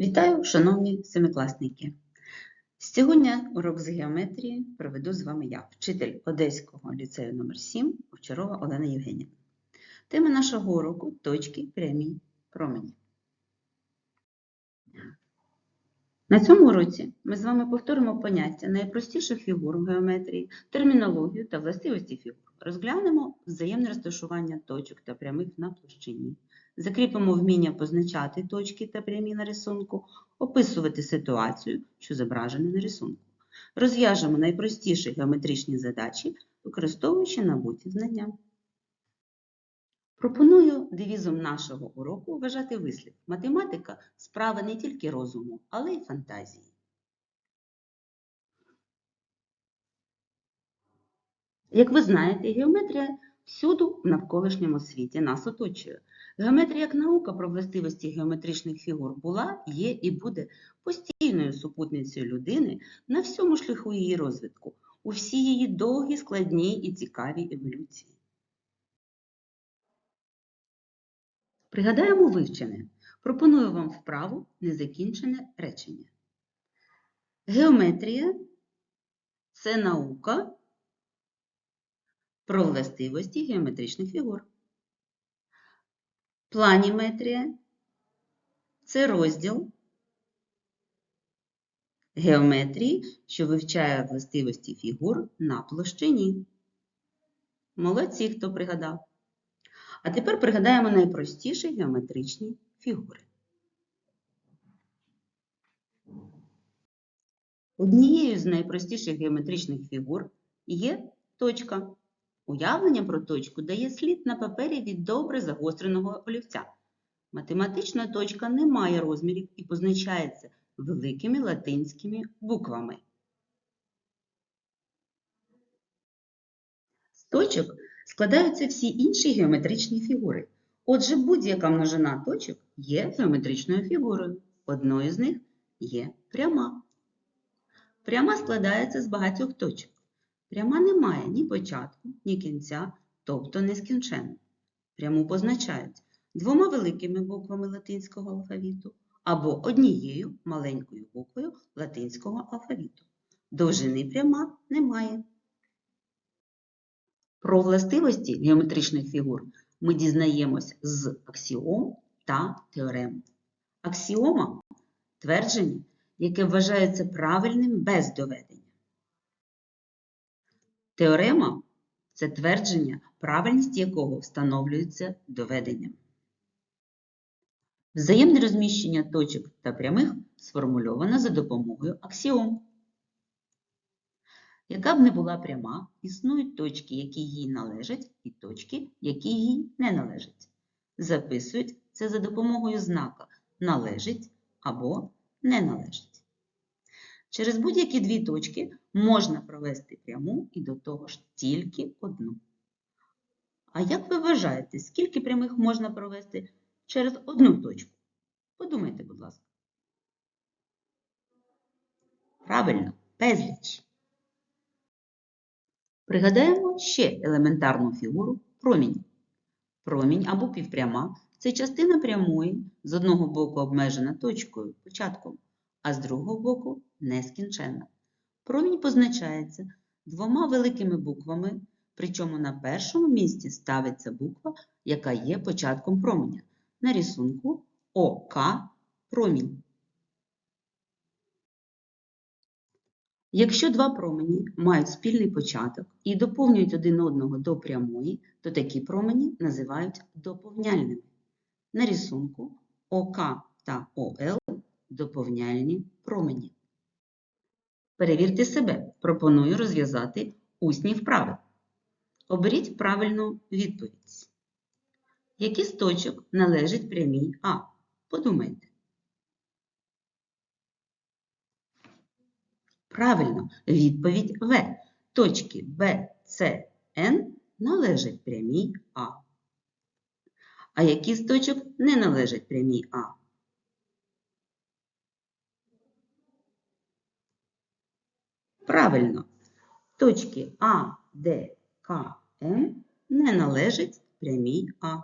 Вітаю, шановні семикласники! Сьогодні урок з геометрії проведу з вами я, вчитель Одеського ліцею номер 7 Овчарова Олена Євгенівна. Тема нашого уроку точки, прямі, промені. На цьому уроці ми з вами повторимо поняття найпростіших фігур в геометрії, термінологію та властивості фігур. Розглянемо взаємне розташування точок та прямих на площині. Закріпимо вміння позначати точки та прямі на рисунку, описувати ситуацію, що зображена на рисунку. Розв'яжемо найпростіші геометричні задачі, використовуючи набуті знання. Пропоную девізом нашого уроку вважати вислів. Математика – справа не тільки розуму, але й фантазії. Як ви знаєте, геометрія всюду в навколишньому світі нас оточує. Геометрія як наука про властивості геометричних фігур була, є і буде постійною супутницею людини на всьому шляху її розвитку, у всій її довгій, складній і цікавій еволюції. Пригадаємо вивчене. Пропоную вам вправу незакінчене речення. Геометрія це наука про властивості геометричних фігур. Планіметрія це розділ геометрії, що вивчає властивості фігур на площині. Молодці, хто пригадав. А тепер пригадаємо найпростіші геометричні фігури. Однією з найпростіших геометричних фігур є точка. Уявлення про точку дає слід на папері від добре загостреного олівця. Математична точка не має розмірів і позначається великими латинськими буквами. З точок складаються всі інші геометричні фігури. Отже, будь-яка множина точок є геометричною фігурою. Одною з них є пряма. Пряма складається з багатьох точок. Пряма не має ні початку, ні кінця, тобто нескінченна. Пряму позначають двома великими буквами латинського алфавіту або однією маленькою буквою латинського алфавіту. Довжини пряма немає. Про властивості геометричних фігур ми дізнаємось з аксіом та теорем. Аксіома твердження, яке вважається правильним без доведення. Теорема це твердження, правильність якого встановлюється доведенням. Взаємне розміщення точок та прямих сформульовано за допомогою аксіом. Яка б не була пряма, існують точки, які їй належать, і точки, які їй не належать. Записують це за допомогою знака належить або не належить. Через будь-які дві точки можна провести пряму і до того ж тільки одну. А як ви вважаєте, скільки прямих можна провести через одну точку? Подумайте, будь ласка. Правильно, безліч. Пригадаємо ще елементарну фігуру промінь. Промінь або півпряма це частина прямої, з одного боку обмежена точкою, початком, а з другого боку нескінченна. Промінь позначається двома великими буквами, причому на першому місці ставиться буква, яка є початком променя. На рисунку ОК промінь. Якщо два промені мають спільний початок і доповнюють один одного до прямої, то такі промені називають доповняльними. На рисунку ОК та ОЛ доповняльні промені. Перевірте себе. Пропоную розв'язати усні вправи. Оберіть правильну відповідь. Які з точок належить прямій А? Подумайте. Правильно, відповідь В. Точки Б, С, Н належать прямій А. А які з точок не належать прямій А? Правильно, точки А, Д, К, М не належать прямій А.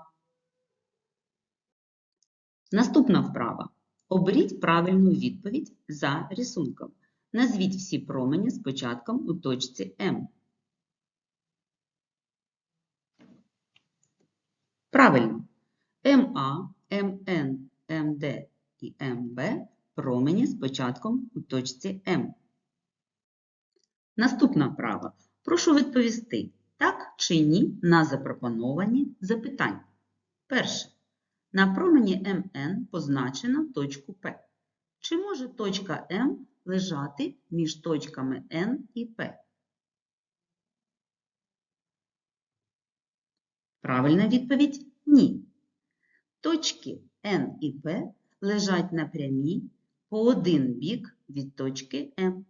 Наступна вправа. Оберіть правильну відповідь за рисунком. Назвіть всі промені з початком у точці М. Правильно. МА, МН, МД і МБ промені з початком у точці М. Наступна права. Прошу відповісти, так чи ні на запропоновані запитання. Перше. На промені МН позначено точку П. Чи може точка М лежати між точками Н і П? Правильна відповідь ні. Точки Н і П лежать на прямій по один бік від точки М.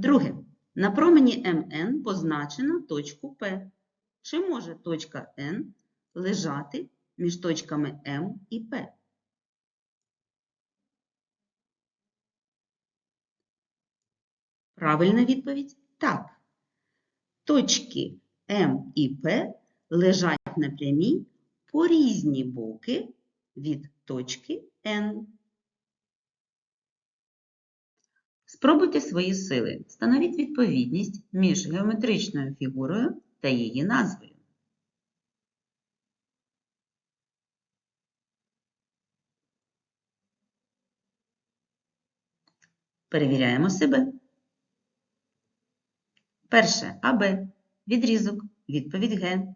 Друге. На промені МН позначено точку П. Чи може точка Н лежати між точками М і П? Правильна відповідь так. Точки М і П лежать на прямій по різні боки від точки N. Спробуйте свої сили. Встановіть відповідність між геометричною фігурою та її назвою. Перевіряємо себе. Перше АБ. Відрізок. Відповідь Г.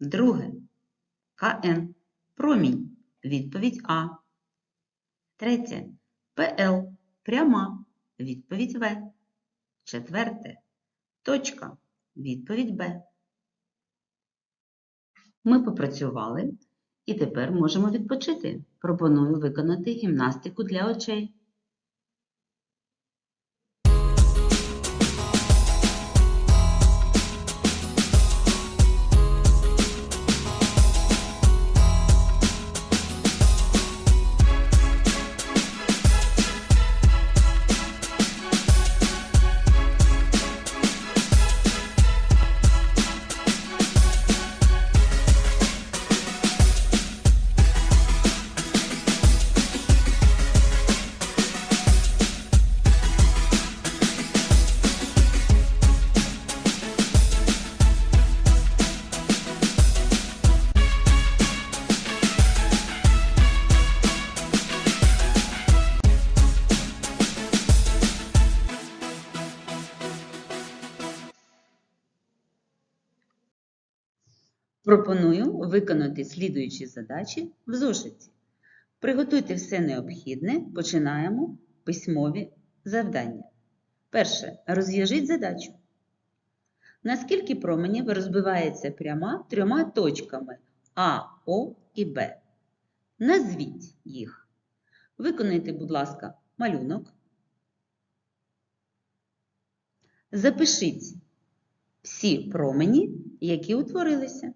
Друге КН. Промінь. Відповідь А. Третє ПЛ. Пряма. Відповідь В. Четверте. Точка. Відповідь Б. Ми попрацювали і тепер можемо відпочити. Пропоную виконати гімнастику для очей. Виконати слідуючі задачі в зошиті. Приготуйте все необхідне, починаємо письмові завдання. Перше. Розв'яжіть задачу. Наскільки променів розбивається пряма трьома точками А, О і Б? Назвіть їх. Виконайте, будь ласка, малюнок. Запишіть всі промені, які утворилися.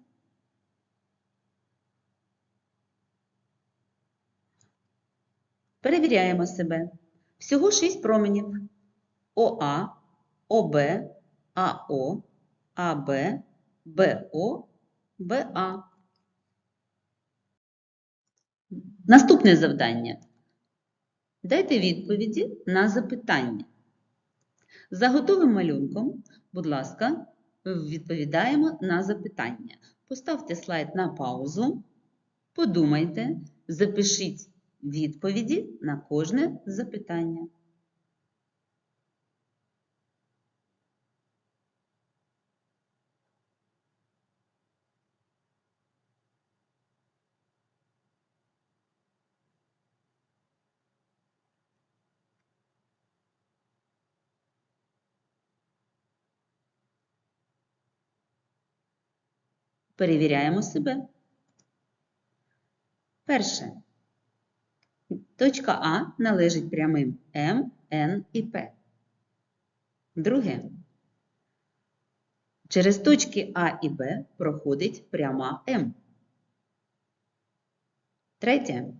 Перевіряємо себе. Всього 6 променів. ОА, ОБ, АО, АБ, БО, БА. Наступне завдання. Дайте відповіді на запитання. За готовим малюнком, будь ласка, відповідаємо на запитання. Поставте слайд на паузу, подумайте, запишіть відповіді на кожне запитання. Перевіряємо себе. Перше. Точка А належить прямим М, Н і П. Друге. Через точки А і Б проходить пряма М. Третє.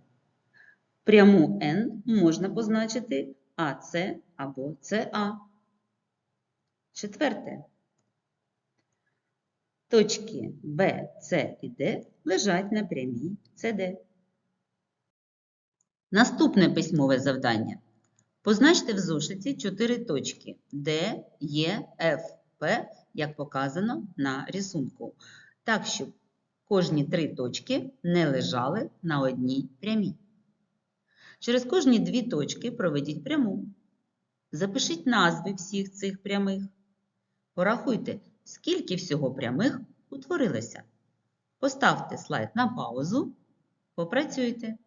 Пряму Н можна позначити АС або СА. Четверте. Точки Б, С і Д лежать на прямій СД. Наступне письмове завдання. Позначте в зошиті чотири точки Д, Е, Ф, П, як показано на рисунку, так, щоб кожні три точки не лежали на одній прямій. Через кожні дві точки проведіть пряму. Запишіть назви всіх цих прямих. Порахуйте, скільки всього прямих утворилося. Поставте слайд на паузу, попрацюйте.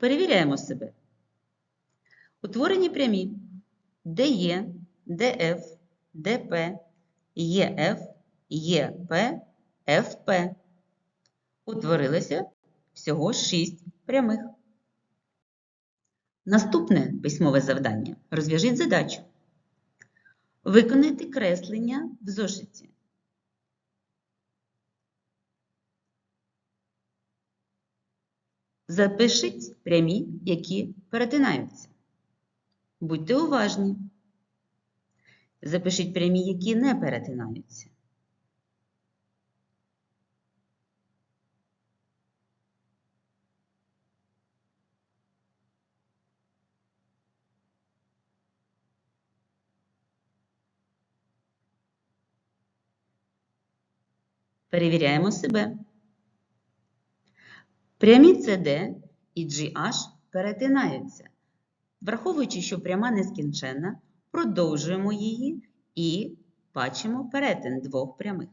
Перевіряємо себе. Утворені прямі ДЕ, ДФ, ДП, ЄФ, ЄП, ФП. Утворилося всього 6 прямих. Наступне письмове завдання. Розв'яжіть задачу. Виконайте креслення в зошиті. Запишіть прямі, які перетинаються. Будьте уважні. Запишіть прямі, які не перетинаються. Перевіряємо себе. Прямі CD і GH перетинаються. Враховуючи, що пряма нескінченна, продовжуємо її і бачимо перетин двох прямих.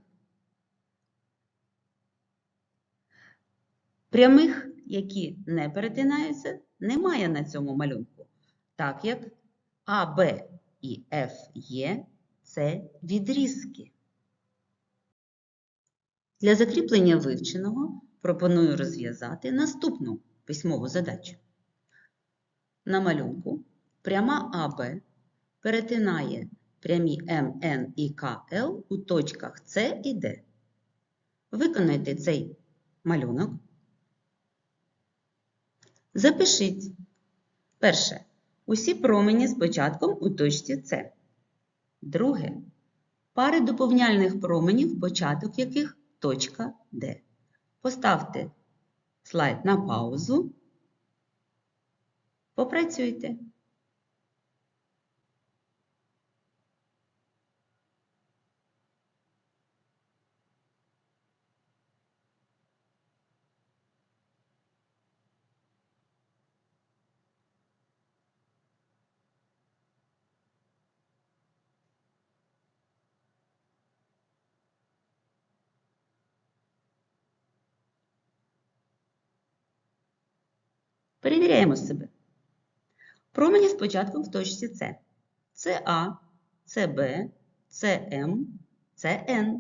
Прямих, які не перетинаються, немає на цьому малюнку, так як АБ і ФЕ – це відрізки. Для закріплення вивченого пропоную розв'язати наступну письмову задачу. На малюнку пряма АБ перетинає прямі МН і КЛ у точках С і Д. Виконайте цей малюнок. Запишіть. Перше. Усі промені з початком у точці С. Друге. Пари доповняльних променів, початок яких точка Д. Поставте слайд на паузу. Попрацюйте. Перевіряємо себе. Промені з початком в точці С. СА, СБ, СМ, СН.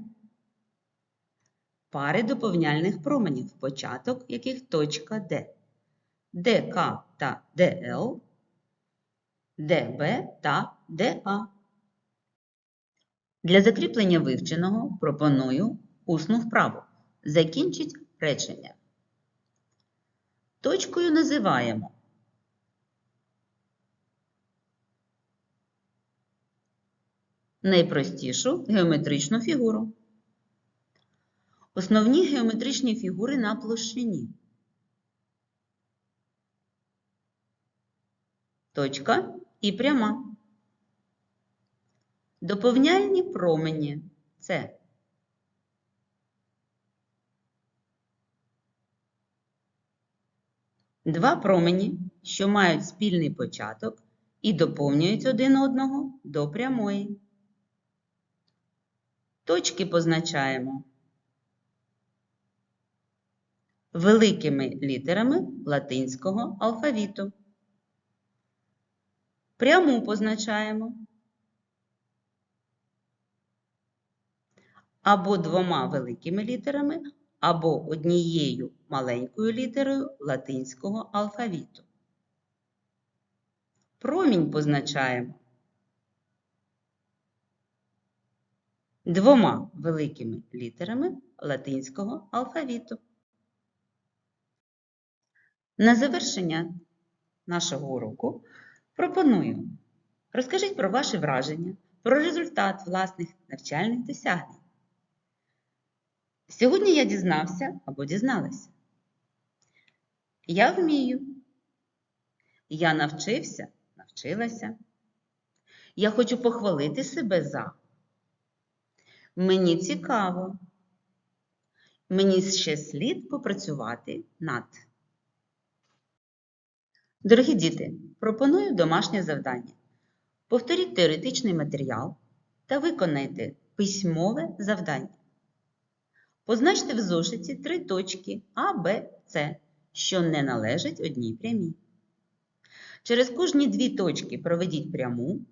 Пари доповняльних променів, початок яких точка Д. ДК та ДЛ, ДБ та ДА. Для закріплення вивченого пропоную усну вправу. Закінчіть речення. Точкою називаємо найпростішу геометричну фігуру. Основні геометричні фігури на площині. Точка і пряма. Доповняльні промені це Два промені, що мають спільний початок і доповнюють один одного до прямої. Точки позначаємо великими літерами латинського алфавіту. Пряму позначаємо або двома великими літерами, або однією маленькою літерою латинського алфавіту. Промінь позначаємо двома великими літерами латинського алфавіту. На завершення нашого уроку пропоную розкажіть про ваші враження, про результат власних навчальних досягнень. Сьогодні я дізнався або дізналася. Я вмію. Я навчився, навчилася. Я хочу похвалити себе за. Мені цікаво. Мені ще слід попрацювати над. Дорогі діти, пропоную домашнє завдання. Повторіть теоретичний матеріал та виконайте письмове завдання. Позначте в зошиті три точки А, Б, С, що не належать одній прямій. Через кожні дві точки проведіть пряму,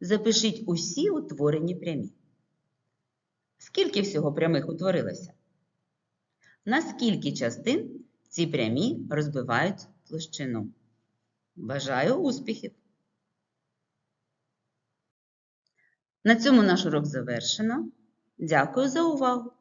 запишіть усі утворені прямі. Скільки всього прямих утворилося? На скільки частин ці прямі розбивають площину? Бажаю успіхів! На цьому наш урок завершено. Дякую за увагу!